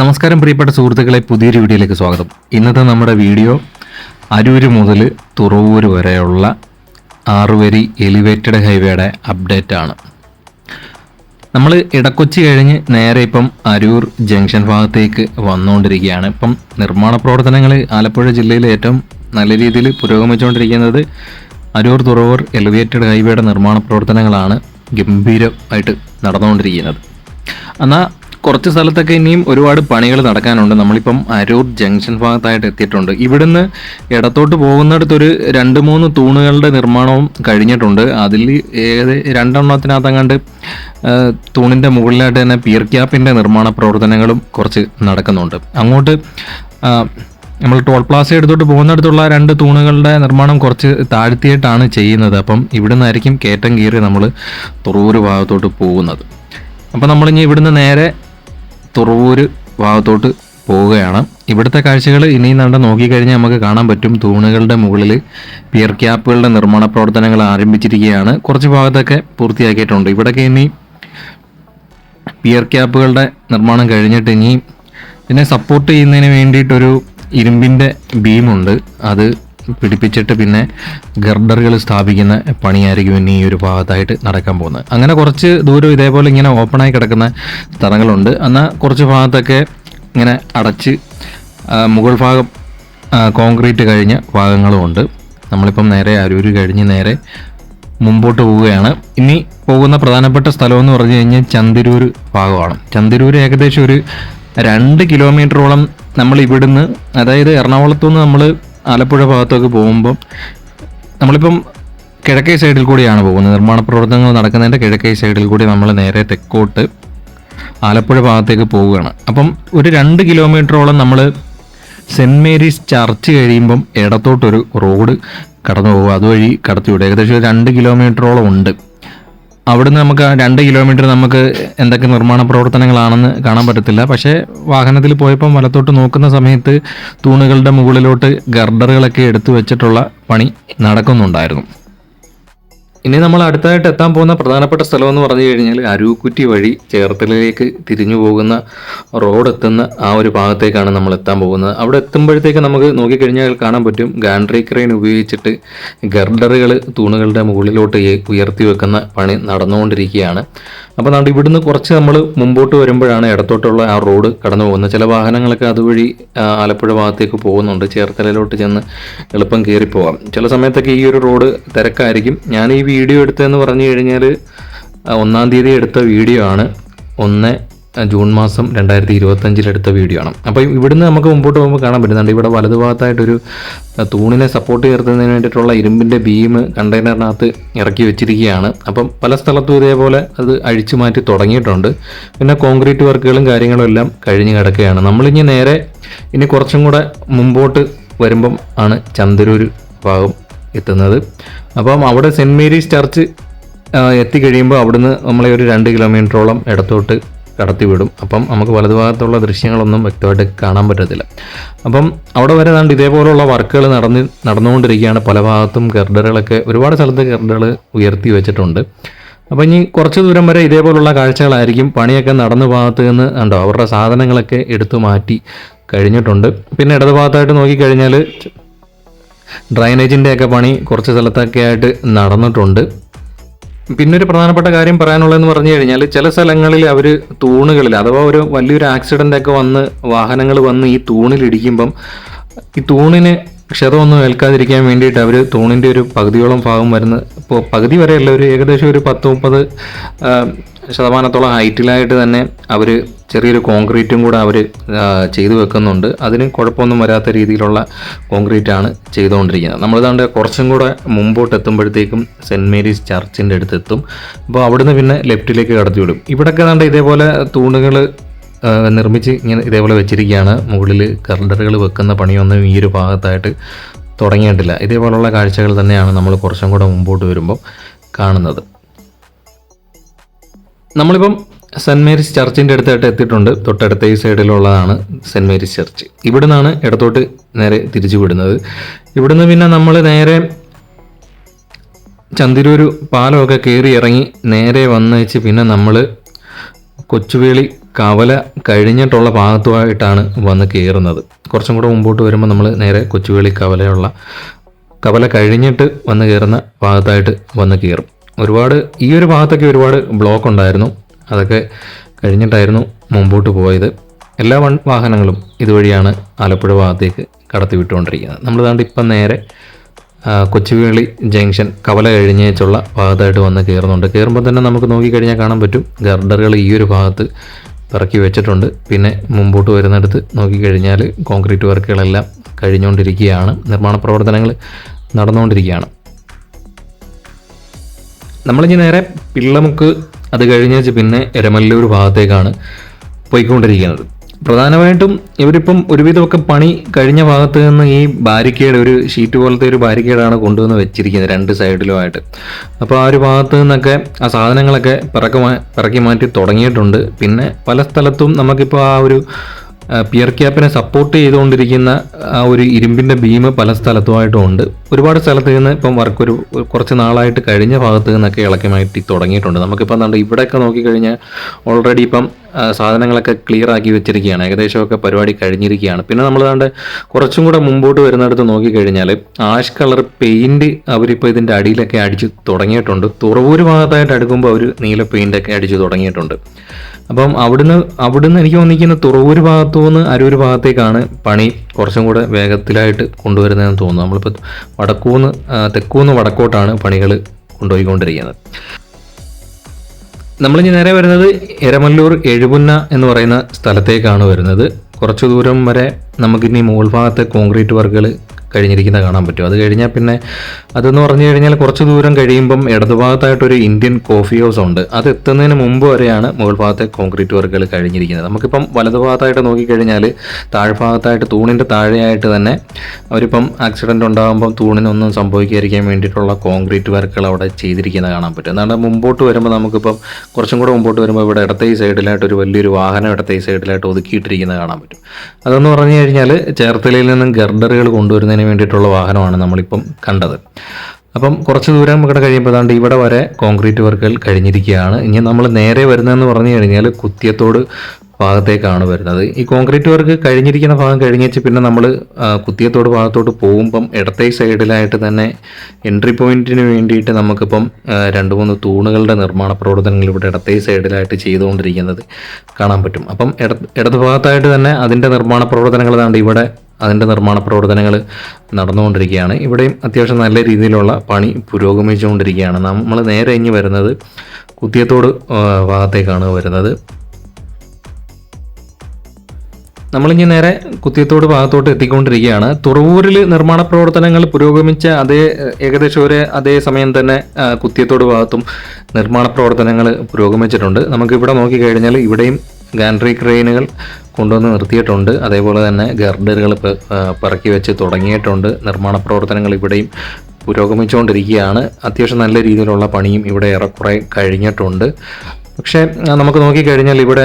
നമസ്കാരം പ്രിയപ്പെട്ട സുഹൃത്തുക്കളെ പുതിയൊരു വീഡിയോയിലേക്ക് സ്വാഗതം. ഇന്നത്തെ നമ്മുടെ വീഡിയോ അരൂര് മുതൽ തുറവൂർ വരെയുള്ള ആറുവരി എലിവേറ്റഡ് ഹൈവേയുടെ അപ്ഡേറ്റ് ആണ്. നമ്മൾ ഇടക്കൊച്ചി കഴിഞ്ഞ് നേരെ ഇപ്പം അരൂർ ജംഗ്ഷൻ ഭാഗത്തേക്ക് വന്നുകൊണ്ടിരിക്കുകയാണ് ഇപ്പം നിർമ്മാണ പ്രവർത്തനങ്ങൾ ആലപ്പുഴ ജില്ലയിൽ ഏറ്റവും നല്ല രീതിയിൽ പുരോഗമിച്ചുകൊണ്ടിരിക്കുന്നത് അരൂർ തുറവൂർ എലിവേറ്റഡ് ഹൈവേയുടെ നിർമ്മാണ പ്രവർത്തനങ്ങളാണ് ഗംഭീരമായിട്ട് നടന്നുകൊണ്ടിരിക്കുന്നത്. എന്നാൽ കുറച്ച് സ്ഥലത്തൊക്കെ ഇനിയും ഒരുപാട് പണികൾ നടക്കാനുണ്ട്. നമ്മളിപ്പം അരൂർ ജംഗ്ഷൻ ഭാഗത്തായിട്ട് എത്തിയിട്ടുണ്ട്. ഇവിടുന്ന് ഇടത്തോട്ട് പോകുന്നിടത്തൊരു രണ്ട് മൂന്ന് തൂണുകളുടെ നിർമ്മാണവും കഴിഞ്ഞിട്ടുണ്ട്. അതിൽ ഏത് രണ്ടെണ്ണത്തിനകത്തങ്ങാണ്ട് തൂണിന്റെ മുകളിലായിട്ട് തന്നെ പിയർ ക്യാപ്പിന്റെ നിർമ്മാണ പ്രവർത്തനങ്ങളും കുറച്ച് നടക്കുന്നുണ്ട്. അങ്ങോട്ട് നമ്മൾ ടോൾ പ്ലാസ എടുത്തോട്ട് പോകുന്നിടത്തുള്ള രണ്ട് തൂണുകളുടെ നിർമ്മാണം കുറച്ച് താഴ്ത്തിയിട്ടാണ് ചെയ്യുന്നത്. അപ്പം ഇവിടുന്നായിരിക്കും കയറ്റം കീറി നമ്മൾ തുറവൂർ ഭാഗത്തോട്ട് പോകുന്നത്. അപ്പം നമ്മളിനി ഇവിടുന്ന് നേരെ തുറവൂര് ഭാഗത്തോട്ട് പോവുകയാണ്. ഇവിടുത്തെ കാഴ്ചകൾ ഇനി നണ്ട നോക്കിക്കഴിഞ്ഞാൽ നമുക്ക് കാണാൻ പറ്റും. തൂണുകളുടെ മുകളിൽ പിയർ ക്യാപ്പുകളുടെ നിർമ്മാണ പ്രവർത്തനങ്ങൾ ആരംഭിച്ചിരിക്കുകയാണ്. കുറച്ച് ഭാഗത്തൊക്കെ പൂർത്തിയാക്കിയിട്ടുണ്ട്. ഇവിടെയൊക്കെ ഇനി പിയർ ക്യാപ്പുകളുടെ നിർമ്മാണം കഴിഞ്ഞിട്ട് ഇനി ഇതിനെ സപ്പോർട്ട് ചെയ്യുന്നതിന് വേണ്ടിയിട്ടൊരു ഇരുമ്പിന്റെ ബീമുണ്ട് അത് പിടിപ്പിച്ചിട്ട് പിന്നെ ഗർഡറുകൾ സ്ഥാപിക്കുന്ന പണിയായിരിക്കും ഇനി ഈ ഒരു ഭാഗത്തായിട്ട് നടക്കാൻ പോകുന്നത്. അങ്ങനെ കുറച്ച് ദൂരം ഇതേപോലെ ഇങ്ങനെ ഓപ്പണായി കിടക്കുന്ന സ്ഥലങ്ങളുണ്ട്. എന്നാൽ കുറച്ച് ഭാഗത്തൊക്കെ ഇങ്ങനെ അടച്ച് മുകൾ ഭാഗം കോൺക്രീറ്റ് കഴിഞ്ഞ ഭാഗങ്ങളുമുണ്ട് നമ്മളിപ്പം നേരെ അരൂര് കഴിഞ്ഞ് നേരെ മുമ്പോട്ട് പോവുകയാണ്. ഇനി പോകുന്ന പ്രധാനപ്പെട്ട സ്ഥലം എന്ന് പറഞ്ഞു കഴിഞ്ഞാൽ ചന്തിരൂർ ഭാഗമാണ്. ചന്തിരൂർ ഏകദേശം ഒരു രണ്ട് കിലോമീറ്ററോളം നമ്മൾ ഇവിടുന്ന് അതായത് എറണാകുളത്തു നിന്ന് നമ്മൾ ആലപ്പുഴ ഭാഗത്തൊക്കെ പോകുമ്പം നമ്മളിപ്പം കിഴക്കേ സൈഡിൽ കൂടിയാണ് പോകുന്നത്. നിർമ്മാണ പ്രവർത്തനങ്ങൾ നടക്കുന്നതിന്റെ കിഴക്കേ സൈഡിൽ കൂടി നമ്മൾ നേരെ തെക്കോട്ട് ആലപ്പുഴ ഭാഗത്തേക്ക് പോവുകയാണ്. അപ്പം ഒരു രണ്ട് കിലോമീറ്ററോളം നമ്മൾ സെന്റ് മേരീസ് ചർച്ച് കഴിയുമ്പം ഇടത്തോട്ടൊരു റോഡ് കടന്നു പോകും അതുവഴി കടത്തിവിടും ഏകദേശം രണ്ട് കിലോമീറ്ററോളം ഉണ്ട്. അവിടുന്ന് നമുക്ക് ആ രണ്ട് കിലോമീറ്റർ നമുക്ക് എന്തൊക്കെ നിർമ്മാണ പ്രവർത്തനങ്ങളാണെന്ന് കാണാൻ പറ്റത്തില്ല. പക്ഷേ വാഹനത്തിൽ പോയപ്പം വലത്തോട്ട് നോക്കുന്ന സമയത്ത് തൂണുകളുടെ മുകളിലോട്ട് ഗർഡറുകളൊക്കെ എടുത്തു വെച്ചിട്ടുള്ള പണി നടക്കുന്നുണ്ടായിരുന്നു. ഇനി നമ്മൾ അടുത്തായിട്ട് എത്താൻ പോകുന്ന പ്രധാനപ്പെട്ട സ്ഥലം എന്ന് പറഞ്ഞു കഴിഞ്ഞാൽ അരൂക്കുറ്റി വഴി ചേർത്തലയിലേക്ക് തിരിഞ്ഞു പോകുന്ന റോഡ് എത്തുന്ന ആ ഒരു ഭാഗത്തേക്കാണ് നമ്മൾ എത്താൻ പോകുന്നത്. അവിടെ എത്തുമ്പോഴത്തേക്ക് നമുക്ക് നോക്കിക്കഴിഞ്ഞാൽ കാണാൻ പറ്റും ഗാൻഡ്രി ക്രെയിൻ ഉപയോഗിച്ചിട്ട് ഗർഡറുകൾ തൂണുകളുടെ മുകളിലോട്ട് ഉയ- ഉയർത്തി വെക്കുന്ന പണി നടന്നുകൊണ്ടിരിക്കുകയാണ്. അപ്പോൾ നമ്മുടെ ഇവിടുന്ന് കുറച്ച് നമ്മൾ മുമ്പോട്ട് വരുമ്പോഴാണ് ഇടത്തോട്ടുള്ള ആ റോഡ് കടന്നു പോകുന്നത്. ചില വാഹനങ്ങളൊക്കെ അതുവഴി ആലപ്പുഴ ഭാഗത്തേക്ക് പോകുന്നുണ്ട്. ചേർത്തലയിലോട്ട് ചെന്ന് എളുപ്പം കയറിപ്പോവാം ചില സമയത്തൊക്കെ ഈ ഒരു റോഡ് തിരക്കായിരിക്കും. ഞാൻ ഈ വീഡിയോ എടുത്തതെന്ന് പറഞ്ഞു കഴിഞ്ഞാൽ ഒന്നാം തീയതി എടുത്ത വീഡിയോ ആണ്. ഒന്ന് ജൂൺ മാസം രണ്ടായിരത്തി ഇരുപത്തഞ്ചിലെടുത്ത വീഡിയോ ആണ്. അപ്പോൾ ഇവിടുന്ന് നമുക്ക് മുമ്പോട്ട് പോകുമ്പോൾ കാണാൻ പറ്റുന്നുണ്ട് ഇവിടെ വലതുഭാഗത്തായിട്ടൊരു തൂണിനെ സപ്പോർട്ട് ചേർത്തുന്നതിന് വേണ്ടിയിട്ടുള്ള ഇരുമ്പിന്റെ ബീം കണ്ടെയ്നറിനകത്ത് ഇറക്കി വെച്ചിരിക്കുകയാണ്. അപ്പം പല സ്ഥലത്തും ഇതേപോലെ അത് അഴിച്ചു മാറ്റി തുടങ്ങിയിട്ടുണ്ട്. പിന്നെ കോൺക്രീറ്റ് വർക്കുകളും കാര്യങ്ങളും എല്ലാം കഴിഞ്ഞ് കിടക്കുകയാണ്. നമ്മളിനി നേരെ ഇനി കുറച്ചും കൂടെ മുമ്പോട്ട് വരുമ്പം ആണ് ചന്ദരൂർ ഭാഗം എത്തുന്നത്. അപ്പം അവിടെ സെന്റ് മേരീസ് ചർച്ച് എത്തിക്കഴിയുമ്പോൾ അവിടുന്ന് നമ്മളെ ഒരു രണ്ട് കിലോമീറ്ററോളം ഇടത്തോട്ട് കടത്തിവിടും. അപ്പം നമുക്ക് വലതുഭാഗത്തുള്ള ദൃശ്യങ്ങളൊന്നും വ്യക്തമായിട്ട് കാണാൻ പറ്റത്തില്ല. അപ്പം അവിടെ വരെ ദാണ്ട് ഇതേപോലുള്ള വർക്കുകൾ നടന്ന് നടന്നുകൊണ്ടിരിക്കുകയാണ്. പല ഭാഗത്തും ഗർഡറുകളൊക്കെ ഒരുപാട് സ്ഥലത്ത് ഗർഡറുകൾ ഉയർത്തി വെച്ചിട്ടുണ്ട്. അപ്പോൾ ഇനി കുറച്ച് ദൂരം വരെ ഇതേപോലുള്ള കാഴ്ചകളായിരിക്കും പണിയൊക്കെ നടന്ന ഭാഗത്ത് നിന്ന് ഉണ്ടോ അവരുടെ സാധനങ്ങളൊക്കെ എടുത്തു മാറ്റി കഴിഞ്ഞിട്ടുണ്ട്. പിന്നെ ഇടത് ഭാഗത്തായിട്ട് നോക്കിക്കഴിഞ്ഞാൽ ഡ്രൈനേജിന്റെ ഒക്കെ പണി കുറച്ച് സ്ഥലത്തൊക്കെ ആയിട്ട് നടന്നിട്ടുണ്ട്. പിന്നെ ഒരു പ്രധാനപ്പെട്ട കാര്യം പറയാനുള്ളതെന്ന് പറഞ്ഞു കഴിഞ്ഞാൽ ചില സ്ഥലങ്ങളിൽ അവർ തൂണുകളിൽ അഥവാ ഒരു വലിയൊരു ആക്സിഡന്റ് ഒക്കെ വന്ന് വാഹനങ്ങൾ വന്ന് ഈ തൂണിലിടിക്കുമ്പം ഈ തൂണിന് ക്ഷതമൊന്നും ഏൽക്കാതിരിക്കാൻ വേണ്ടിയിട്ട് അവർ തൂണിന്റെ ഒരു പകുതിയോളം ഭാഗം വരുന്ന ഇപ്പോൾ പകുതി വരെയല്ല ഒരു ഏകദേശം ഒരു പത്ത് മുപ്പത് ശതമാനത്തോളം ഹൈറ്റിലായിട്ട് തന്നെ അവർ ചെറിയൊരു കോൺക്രീറ്റും കൂടെ അവർ ചെയ്തു വെക്കുന്നുണ്ട്. അതിന് കുഴപ്പമൊന്നും വരാത്ത രീതിയിലുള്ള കോൺക്രീറ്റ് ആണ് ചെയ്തുകൊണ്ടിരിക്കുന്നത്. നമ്മളിതാണ്ട് കുറച്ചും കൂടെ മുമ്പോട്ട് എത്തുമ്പോഴത്തേക്കും സെന്റ് മേരീസ് ചർച്ചിന്റെ അടുത്ത് എത്തും അപ്പോൾ അവിടുന്ന് പിന്നെ ലെഫ്റ്റിലേക്ക് കടത്തി വിടും. ഇവിടെയൊക്കെ ദാണ്ട് ഇതേപോലെ തൂണുകൾ നിർമ്മിച്ച് ഇങ്ങനെ ഇതേപോലെ വെച്ചിരിക്കുകയാണ്. മുകളിൽ കർഡറുകൾ വെക്കുന്ന പണിയൊന്നും ഈ ഒരു ഭാഗത്തായിട്ട് തുടങ്ങിയിട്ടില്ല. ഇതേപോലുള്ള കാഴ്ചകൾ തന്നെയാണ് നമ്മൾ കുറച്ചും കൂടെ മുമ്പോട്ട് വരുമ്പോൾ കാണുന്നത്. നമ്മളിപ്പം സെന്റ് മേരീസ് ചർച്ചിന്റെ അടുത്തായിട്ട് എത്തിയിട്ടുണ്ട്. തൊട്ടടുത്ത ഈ സൈഡിലുള്ളതാണ് സെന്റ് മേരീസ് ചർച്ച്. ഇവിടെ നിന്നാണ് ഇടത്തോട്ട് നേരെ തിരിച്ചു വിടുന്നത്. ഇവിടുന്ന് പിന്നെ നമ്മൾ നേരെ ചന്തിരൂർ പാലമൊക്കെ കയറി ഇറങ്ങി നേരെ വന്നേച്ച് പിന്നെ നമ്മൾ കൊച്ചുവേളി കവല കഴിഞ്ഞിട്ടുള്ള ഭാഗത്തുമായിട്ടാണ് വന്ന് കയറുന്നത്. കുറച്ചും കൂടെ മുമ്പോട്ട് വരുമ്പോൾ നമ്മൾ നേരെ കൊച്ചുവേളി കവലയുള്ള കവല കഴിഞ്ഞിട്ട് വന്ന് കയറുന്ന ഭാഗത്തായിട്ട് വന്ന് കയറും. ഒരുപാട് ഈ ഒരു ഭാഗത്തൊക്കെ ഒരുപാട് ബ്ലോക്ക് ഉണ്ടായിരുന്നു. അതൊക്കെ കഴിഞ്ഞിട്ടായിരുന്നു മുമ്പോട്ട് പോയത്. എല്ലാ വൺ വാഹനങ്ങളും ഇതുവഴിയാണ് ആലപ്പുഴ ഭാഗത്തേക്ക് കടത്തി വിട്ടുകൊണ്ടിരിക്കുന്നത് നമ്മൾ ദാണ്ട് ഇപ്പം നേരെ കൊച്ചുവേളി ജംഗ്ഷൻ കവല കഴിഞ്ഞേച്ചുള്ള ഭാഗത്തായിട്ട് വന്ന് കയറുന്നുണ്ട്. കയറുമ്പോൾ തന്നെ നമുക്ക് നോക്കിക്കഴിഞ്ഞാൽ കാണാൻ പറ്റും ഗർഡറുകൾ ഈ ഒരു ഭാഗത്ത് ഇറക്കി വെച്ചിട്ടുണ്ട്. പിന്നെ മുമ്പോട്ട് വരുന്നിടത്ത് നോക്കിക്കഴിഞ്ഞാൽ കോൺക്രീറ്റ് വർക്കുകളെല്ലാം കഴിഞ്ഞുകൊണ്ടിരിക്കുകയാണ്. നിർമ്മാണ പ്രവർത്തനങ്ങൾ നടന്നുകൊണ്ടിരിക്കുകയാണ്. നമ്മളിനി നേരെ പിള്ളമുക്ക് അത് കഴിഞ്ഞ് പിന്നെ എരമല്ലൂർ ഭാഗത്തേക്കാണ് പോയിക്കൊണ്ടിരിക്കുന്നത്. പ്രധാനമായിട്ടും ഇവരിപ്പം ഒരുവിധമൊക്കെ പണി കഴിഞ്ഞ ഭാഗത്ത് നിന്ന് ഈ ബാരിക്കേഡ് ഒരു ഷീറ്റ് പോലത്തെ ഒരു ബാരിക്കേഡാണ് കൊണ്ടുവന്ന് വെച്ചിരിക്കുന്നത് രണ്ട് സൈഡിലുമായിട്ട്. അപ്പോൾ ആ ഒരു ഭാഗത്ത് നിന്നൊക്കെ ആ സാധനങ്ങളൊക്കെ പിറക്കി പിറക്കി മാറ്റി തുടങ്ങിയിട്ടുണ്ട്. പിന്നെ പല സ്ഥലത്തും നമുക്കിപ്പോൾ ആ ഒരു പിയർ ക്യാപ്പിനെ സപ്പോർട്ട് ചെയ്തുകൊണ്ടിരിക്കുന്ന ആ ഒരു ഇരുമ്പിന്റെ ബീം പല സ്ഥലത്തുമായിട്ടും ഉണ്ട് ഒരുപാട് സ്ഥലത്ത് നിന്ന് ഇപ്പം വർക്ക് ഒരു കുറച്ച് നാളായിട്ട് കഴിഞ്ഞ ഭാഗത്ത് നിന്നൊക്കെ ഇളക്കി മാറ്റി തുടങ്ങിയിട്ടുണ്ട്. നമുക്കിപ്പം എന്താണ്ട് ഇവിടെയൊക്കെ നോക്കിക്കഴിഞ്ഞാൽ ഓൾറെഡി ഇപ്പം സാധനങ്ങളൊക്കെ ക്ലിയർ ആക്കി വെച്ചിരിക്കുകയാണ്. ഏകദേശമൊക്കെ പരിപാടി കഴിഞ്ഞിരിക്കുകയാണ്. പിന്നെ നമ്മൾ കണ്ട് കുറച്ചും കൂടെ മുമ്പോട്ട് വരുന്നിടത്ത് നോക്കിക്കഴിഞ്ഞാൽ ആഷ് കളർ പെയിന്റ് അവരിപ്പോൾ ഇതിന്റെ അടിയിലൊക്കെ അടിച്ച് തുടങ്ങിയിട്ടുണ്ട്. തുറവൂർ ഭാഗത്തായിട്ട് അടുക്കുമ്പോൾ അവർ നീല പെയിന്റൊക്കെ അടിച്ച് തുടങ്ങിയിട്ടുണ്ട്. അപ്പം അവിടുന്ന് അവിടുന്ന് എനിക്ക് തോന്നിക്കുന്ന തുറവൂർ ഭാഗത്തു നിന്ന് ഭാഗത്തേക്കാണ് പണി കുറച്ചും കൂടെ വേഗത്തിലായിട്ട് കൊണ്ടുവരുന്നതെന്ന് തോന്നുന്നു. നമ്മളിപ്പോൾ വടക്കൂന്ന് തെക്കൂന്ന് വടക്കോട്ടാണ് പണികൾ കൊണ്ടുപോയിക്കൊണ്ടിരിക്കുന്നത്. നമ്മളിനി നേരെ വരുന്നത് എരമല്ലൂർ എഴുപുന്ന എന്ന് പറയുന്ന സ്ഥലത്തേക്കാണ് വരുന്നത്. കുറച്ച് ദൂരം വരെ നമുക്കിനി മുകൾ ഭാഗത്തെ കോൺക്രീറ്റ് വർക്കുകൾ കഴിഞ്ഞിരിക്കുന്ന കാണാൻ പറ്റും. അത് കഴിഞ്ഞാൽ പിന്നെ അതെന്ന് പറഞ്ഞു കഴിഞ്ഞാൽ കുറച്ച് ദൂരം കഴിയുമ്പം ഇടതുഭാഗത്തായിട്ടൊരു ഇന്ത്യൻ കോഫി ഹൗസ് ഉണ്ട്. അത് എത്തുന്നതിന് മുമ്പ് വരെയാണ് മുകൾ ഭാഗത്തെ കോൺക്രീറ്റ് വർക്കുകൾ കഴിഞ്ഞിരിക്കുന്നത്. നമുക്കിപ്പം വലതുഭാഗത്തായിട്ട് നോക്കിക്കഴിഞ്ഞാൽ താഴ്ഭാഗത്തായിട്ട് തൂണിന്റെ താഴെയായിട്ട് തന്നെ അവരിപ്പം ആക്സിഡന്റ് ഉണ്ടാകുമ്പം തൂണിനൊന്നും സംഭവിക്കാതിരിക്കാൻ വേണ്ടിയിട്ടുള്ള കോൺക്രീറ്റ് വർക്കുകൾ അവിടെ ചെയ്തിരിക്കുന്നത് കാണാൻ പറ്റും. എന്നാണ് മുമ്പോട്ട് വരുമ്പോൾ നമുക്കിപ്പം കുറച്ചും കൂടെ മുമ്പോട്ട് വരുമ്പോൾ ഇവിടെ ഇടത്തെ ഈ സൈഡിലായിട്ട് ഒരു വലിയൊരു വാഹനം ഇടത്തെ ഈ സൈഡിലായിട്ട് ഒതുക്കിയിട്ടിരിക്കുന്നത് കാണാൻ പറ്റും. അതെന്ന് പറഞ്ഞു കഴിഞ്ഞാൽ ചേർത്തലയിൽ നിന്നും ഗർഡറുകൾ കൊണ്ടുവരുന്നതിന് വേണ്ടിയിട്ടുള്ള വാഹനമാണ് നമ്മളിപ്പം കണ്ടത്. അപ്പം കുറച്ച് ദൂരം ഇവിടെ കഴിയുമ്പോൾ ദാണ്ട് ഇവിടെ വരെ കോൺക്രീറ്റ് വർക്കുകൾ കഴിഞ്ഞിരിക്കുകയാണ്. ഇനി നമ്മൾ നേരെ വരുന്നതെന്ന് പറഞ്ഞു കഴിഞ്ഞാൽ കുത്തിയത്തോട് ഭാഗത്തേക്കാണ് വരുന്നത്. ഈ കോൺക്രീറ്റ് വർക്ക് കഴിഞ്ഞിരിക്കുന്ന ഭാഗം കഴിഞ്ഞേച്ച് പിന്നെ നമ്മൾ കുത്തിയത്തോട് ഭാഗത്തോട്ട് പോകുമ്പം ഇടത്തെ സൈഡിലായിട്ട് തന്നെ എൻട്രി പോയിന്റിന് വേണ്ടിയിട്ട് നമുക്കിപ്പം രണ്ട് മൂന്ന് തൂണുകളുടെ നിർമ്മാണ പ്രവർത്തനങ്ങൾ ഇവിടെ ഇടത്തെ സൈഡിലായിട്ട് ചെയ്തുകൊണ്ടിരിക്കുന്നത് കാണാൻ പറ്റും. അപ്പം ഇട ഇടത് ഭാഗത്തായിട്ട് തന്നെ അതിന്റെ നിർമ്മാണ പ്രവർത്തനങ്ങൾ ദാണ്ട് ഇവിടെ അതിന്റെ നിർമ്മാണ പ്രവർത്തനങ്ങൾ നടന്നുകൊണ്ടിരിക്കുകയാണ്. ഇവിടെയും അത്യാവശ്യം നല്ല രീതിയിലുള്ള പണി പുരോഗമിച്ചുകൊണ്ടിരിക്കുകയാണ്. നമ്മൾ നേരെ ഇനി വരുന്നത് കുത്തിയത്തോട് ഭാഗത്തേക്കാണ് വരുന്നത്. നമ്മളിഞ്ഞ് നേരെ കുത്തിയത്തോട് ഭാഗത്തോട്ട് എത്തിക്കൊണ്ടിരിക്കുകയാണ്. തുറവൂരിൽ നിർമ്മാണ പ്രവർത്തനങ്ങൾ പുരോഗമിച്ച അതേ ഏകദേശം ഒരു അതേ സമയം തന്നെ കുത്തിയത്തോട് ഭാഗത്തും നിർമ്മാണ പ്രവർത്തനങ്ങൾ പുരോഗമിച്ചിട്ടുണ്ട്. നമുക്കിവിടെ നോക്കിക്കഴിഞ്ഞാൽ ഇവിടെയും ഗാൻട്രി ക്രെയിനുകൾ കൊണ്ടുവന്ന് നിർത്തിയിട്ടുണ്ട്. അതേപോലെ തന്നെ ഗർഡറുകൾ പറക്കി വെച്ച് തുടങ്ങിയിട്ടുണ്ട്. നിർമ്മാണ പ്രവർത്തനങ്ങൾ ഇവിടെയും പുരോഗമിച്ചുകൊണ്ടിരിക്കുകയാണ്. അത്യാവശ്യം നല്ല രീതിയിലുള്ള പണിയും ഇവിടെ ഏറെക്കുറെ കഴിഞ്ഞിട്ടുണ്ട്. പക്ഷേ നമുക്ക് നോക്കിക്കഴിഞ്ഞാൽ ഇവിടെ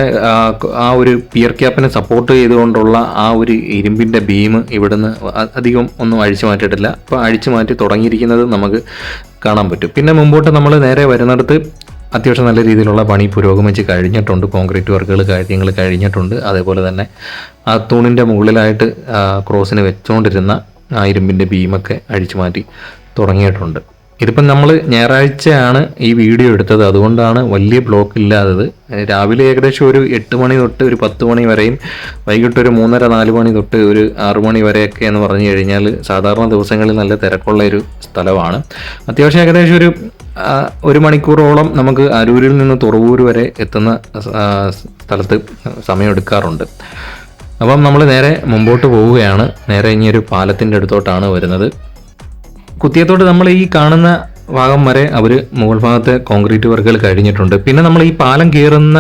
ആ ഒരു പിയർ ക്യാപ്പിനെ സപ്പോർട്ട് ചെയ്തുകൊണ്ടുള്ള ആ ഒരു ഇരുമ്പിന്റെ ബീം ഇവിടുന്ന് അധികം ഒന്നും അഴിച്ചു മാറ്റിയിട്ടില്ല. അപ്പോൾ അഴിച്ചു മാറ്റി തുടങ്ങിയിരിക്കുന്നത് നമുക്ക് കാണാൻ പറ്റും. പിന്നെ മുമ്പോട്ട് നമ്മൾ നേരെ വരുന്നിടത്ത് അത്യാവശ്യം നല്ല രീതിയിലുള്ള പണി പുരോഗമിച്ച് കഴിഞ്ഞിട്ടുണ്ട്. കോൺക്രീറ്റ് വർക്കുകൾ കാര്യങ്ങൾ കഴിഞ്ഞിട്ടുണ്ട്. അതേപോലെ തന്നെ ആ തൂണിന്റെ മുകളിലായിട്ട് ക്രോസിന് വെച്ചുകൊണ്ടിരുന്ന ആ ഇരുമ്പിന്റെ ബീമൊക്കെ അഴിച്ചു മാറ്റി തുടങ്ങിയിട്ടുണ്ട്. ഇതിപ്പം നമ്മൾ ഞായറാഴ്ചയാണ് ഈ വീഡിയോ എടുത്തത്. അതുകൊണ്ടാണ് വലിയ ബ്ലോക്ക് ഇല്ലാത്തത്. രാവിലെ ഏകദേശം ഒരു എട്ട് മണി തൊട്ട് ഒരു പത്ത് മണി വരെയും വൈകിട്ട് ഒരു മൂന്നര നാല് മണി തൊട്ട് ഒരു ആറു മണി വരെയൊക്കെ എന്ന് പറഞ്ഞു കഴിഞ്ഞാൽ സാധാരണ ദിവസങ്ങളിൽ നല്ല തിരക്കുള്ള ഒരു സ്ഥലമാണ്. അത്യാവശ്യം ഏകദേശം ഒരു ഒരു മണിക്കൂറോളം നമുക്ക് അരൂരിൽ നിന്ന് തുറവൂർ വരെ എത്തുന്ന സ്ഥലത്ത് സമയമെടുക്കാറുണ്ട്. അപ്പം നമ്മൾ നേരെ മുമ്പോട്ട് പോവുകയാണ്. നേരെ ഇനി ഒരു പാലത്തിന്റെ അടുത്തോട്ടാണ് വരുന്നത്. കുത്തിയത്തോട് നമ്മൾ ഈ കാണുന്ന ഭാഗം വരെ അവർ മുകൾ ഭാഗത്തെ കോൺക്രീറ്റ് വർക്കുകൾ കഴിഞ്ഞിട്ടുണ്ട്. പിന്നെ നമ്മൾ ഈ പാലം കയറുന്ന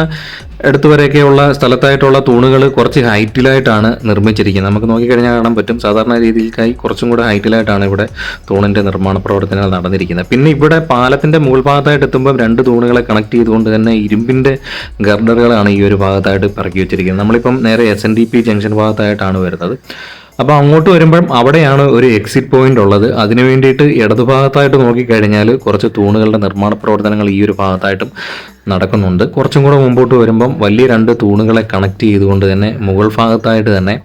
അടുത്ത് വരെയൊക്കെയുള്ള സ്ഥലത്തായിട്ടുള്ള തൂണുകൾ കുറച്ച് ഹൈറ്റിലായിട്ടാണ് നിർമ്മിച്ചിരിക്കുന്നത്. നമുക്ക് നോക്കിക്കഴിഞ്ഞാൽ കാണാൻ പറ്റും. സാധാരണ രീതിയിൽക്കായി കുറച്ചും കൂടെ ഹൈറ്റിലായിട്ടാണ് ഇവിടെ തൂണിന്റെ നിർമ്മാണ പ്രവർത്തനങ്ങൾ നടന്നിരിക്കുന്നത്. പിന്നെ ഇവിടെ പാലത്തിന്റെ മുകൾ ഭാഗത്തായിട്ട് എത്തുമ്പോൾ രണ്ട് തൂണുകളെ കണക്ട് ചെയ്തുകൊണ്ട് തന്നെ ഇരുമ്പിന്റെ ഗർഡറുകളാണ് ഈ ഒരു ഭാഗത്തായിട്ട് പിറക്കി വെച്ചിരിക്കുന്നത്. നമ്മളിപ്പം നേരെ S N D P junction ഭാഗത്തായിട്ടാണ് വരുന്നത്. അപ്പോൾ അങ്ങോട്ട് വരുമ്പോഴും അവിടെയാണ് ഒരു എക്സിറ്റ് പോയിന്റ് ഉള്ളത്. അതിനു വേണ്ടിയിട്ട് ഇടതുഭാഗത്തായിട്ട് നോക്കിക്കഴിഞ്ഞാൽ കുറച്ച് തൂണുകളുടെ നിർമ്മാണ പ്രവർത്തനങ്ങൾ ഈ ഒരു ഭാഗത്തായിട്ടും നടക്കുന്നുണ്ട്. കുറച്ചും കൂടെ മുമ്പോട്ട് വരുമ്പം വലിയ രണ്ട് തൂണുകളെ കണക്ട് ചെയ്തുകൊണ്ട് തന്നെ മുകൾ ഭാഗത്തായിട്ട് തന്നെ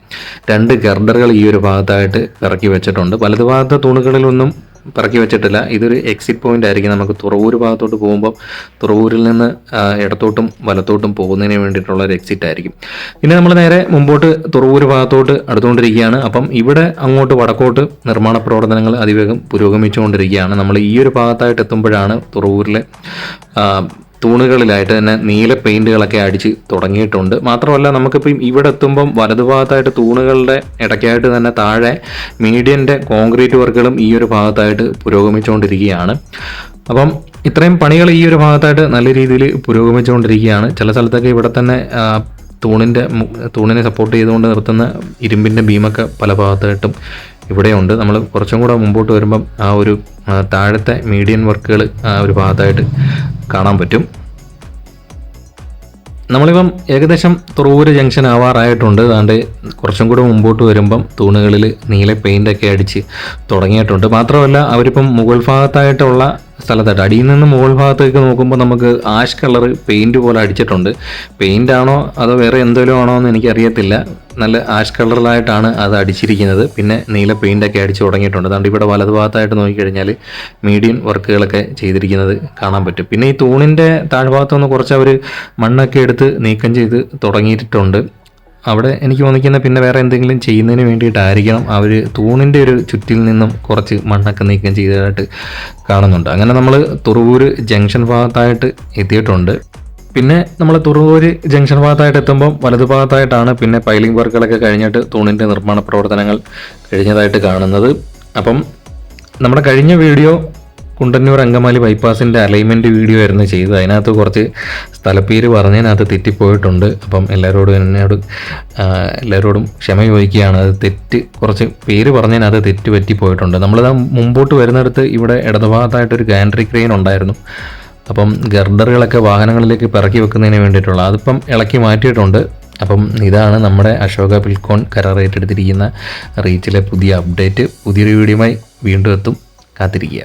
രണ്ട് ഗർഡറുകൾ ഈ ഒരു ഭാഗത്തായിട്ട് ഇറക്കി വെച്ചിട്ടുണ്ട്. വലതുഭാഗത്തെ തൂണുകളിലൊന്നും പിറക്കി വെച്ചിട്ടില്ല. ഇതൊരു എക്സിറ്റ് പോയിന്റ് ആയിരിക്കും. നമുക്ക് തുറവൂർ ഭാഗത്തോട്ട് പോകുമ്പോൾ തുറവൂരിൽ നിന്ന് ഇടത്തോട്ടും വലത്തോട്ടും പോകുന്നതിന് വേണ്ടിയിട്ടുള്ള ഒരു എക്സിറ്റ് ആയിരിക്കും. പിന്നെ നമ്മൾ നേരെ മുമ്പോട്ട് തുറവൂർ ഭാഗത്തോട്ട് അടുത്തുകൊണ്ടിരിക്കുകയാണ്. അപ്പം ഇവിടെ അങ്ങോട്ട് വടക്കോട്ട് നിർമ്മാണ പ്രവർത്തനങ്ങൾ അതിവേഗം പുരോഗമിച്ചുകൊണ്ടിരിക്കുകയാണ്. നമ്മൾ ഈ ഒരു ഭാഗത്തായിട്ട് എത്തുമ്പോഴാണ് തുറവൂരിലെ തൂണുകളിലായിട്ട് തന്നെ നീല പെയിന്റുകളൊക്കെ അടിച്ച് തുടങ്ങിയിട്ടുണ്ട്. മാത്രമല്ല നമുക്കിപ്പം ഇവിടെ എത്തുമ്പം വലതുഭാഗത്തായിട്ട് തൂണുകളുടെ ഇടയ്ക്കായിട്ട് തന്നെ താഴെ മീഡിയന്റെ കോൺക്രീറ്റ് വർക്കുകളും ഈ ഒരു ഭാഗത്തായിട്ട് പുരോഗമിച്ചുകൊണ്ടിരിക്കുകയാണ്. അപ്പം ഇത്രയും പണികൾ ഈ ഒരു ഭാഗത്തായിട്ട് നല്ല രീതിയിൽ പുരോഗമിച്ചുകൊണ്ടിരിക്കുകയാണ്. ചില സ്ഥലത്തൊക്കെ ഇവിടെ തന്നെ തൂണിന്റെ തൂണിനെ സപ്പോർട്ട് ചെയ്തുകൊണ്ട് നിർത്തുന്ന ഇരുമ്പിന്റെ ബീമൊക്കെ പല ഭാഗത്തായിട്ടും ഇവിടെയുണ്ട്. നമ്മൾ കുറച്ചും കൂടെ മുമ്പോട്ട് വരുമ്പം ആ ഒരു താഴത്തെ മീഡിയൻ വർക്കുകൾ ആ ഒരു ഭാഗത്തായിട്ട് കാണാൻ പറ്റും. നമ്മളിപ്പം ഏകദേശം തുറവൂര് ജംഗ്ഷൻ ആവാറായിട്ടുണ്ട്. അതാണ്ട് കുറച്ചും കൂടെ മുമ്പോട്ട് വരുമ്പം തൂണുകളിൽ നീല പെയിന്റൊക്കെ അടിച്ച് തുടങ്ങിയിട്ടുണ്ട്. മാത്രമല്ല അവരിപ്പം മുകൾ ഭാഗത്തായിട്ടുള്ള സ്ഥലത്തായിട്ട്. അടിയിൽ നിന്ന് മുകൾ ഭാഗത്തേക്ക് നോക്കുമ്പോൾ നമുക്ക് ആഷ് കളർ പെയിന്റ് പോലെ അടിച്ചിട്ടുണ്ട്. പെയിന്റ് ആണോ അതോ വേറെ എന്തെങ്കിലും ആണോ എന്ന് എനിക്കറിയത്തില്ല. നല്ല ആഷ് കളറിലായിട്ടാണ് അത് അടിച്ചിരിക്കുന്നത്. പിന്നെ നീല പെയിന്റൊക്കെ അടിച്ച് തുടങ്ങിയിട്ടുണ്ട്. അതുകൊണ്ട് ഇവിടെ വലതുഭാഗത്തായിട്ട് നോക്കിക്കഴിഞ്ഞാൽ മീഡിയം വർക്കുകളൊക്കെ ചെയ്തിരിക്കുന്നത് കാണാൻ പറ്റും. പിന്നെ ഈ തൂണിന്റെ താഴ്ഭാഗത്തുനിന്ന് കുറച്ച് അവർ മണ്ണൊക്കെ എടുത്ത് നീക്കം ചെയ്ത് തുടങ്ങിയിട്ടുണ്ട്. അവിടെ എനിക്ക് തോന്നിക്കുന്ന പിന്നെ വേറെ എന്തെങ്കിലും ചെയ്യുന്നതിന് വേണ്ടിയിട്ടായിരിക്കണം അവർ തൂണിന്റെ ഒരു ചുറ്റിൽ നിന്നും കുറച്ച് മണ്ണൊക്കെ നീക്കം ചെയ്തതായിട്ട് കാണുന്നുണ്ട്. അങ്ങനെ നമ്മൾ തുറവൂർ ജംഗ്ഷൻ ഭാഗത്തായിട്ട് എത്തിയിട്ടുണ്ട്. പിന്നെ നമ്മൾ തുറവൂര് ജംഗ്ഷൻ ഭാഗത്തായിട്ട് എത്തുമ്പോൾ വലതുഭാഗത്തായിട്ടാണ് പിന്നെ പൈലിംഗ് വർക്കുകളൊക്കെ കഴിഞ്ഞിട്ട് തൂണിന്റെ നിർമ്മാണ പ്രവർത്തനങ്ങൾ കഴിഞ്ഞതായിട്ട് കാണുന്നത്. അപ്പം നമ്മുടെ കഴിഞ്ഞ വീഡിയോ കുണ്ടന്നൂർ അങ്കമാലി ബൈപ്പാസിന്റെ അലൈൻമെന്റ് വീഡിയോ ആയിരുന്നു ചെയ്തത്. അതിനകത്ത് കുറച്ച് സ്ഥലപ്പേര് പറഞ്ഞതിനകത്ത് തെറ്റിപ്പോയിട്ടുണ്ട്. അപ്പം എല്ലാവരോടും എന്നോട് എല്ലാവരോടും ക്ഷമ ചോദിക്കുകയാണ്. അത് തെറ്റ് കുറച്ച് പേര് പറഞ്ഞതിനകത്ത് തെറ്റ് പറ്റിപ്പോയിട്ടുണ്ട് നമ്മളിതാ മുമ്പോട്ട് വരുന്നിടത്ത് ഇവിടെ ഇടതുഭാഗത്തായിട്ടൊരു ഗാൻഡ്രി ക്രെയിൻ ഉണ്ടായിരുന്നു. അപ്പം ഗർഡറുകളൊക്കെ വാഹനങ്ങളിലേക്ക് പിറക്കി വെക്കുന്നതിന് വേണ്ടിയിട്ടുള്ള അതിപ്പം ഇളക്കി മാറ്റിയിട്ടുണ്ട്. അപ്പം ഇതാണ് നമ്മുടെ അശോക പിൽക്കോൺ കരാർ ഏറ്റെടുത്തിരിക്കുന്ന റീച്ചിലെ പുതിയ അപ്ഡേറ്റ് പുതിയൊരു വീഡിയോയുമായി വീണ്ടും എത്തും. കാത്തിരിക്കുക.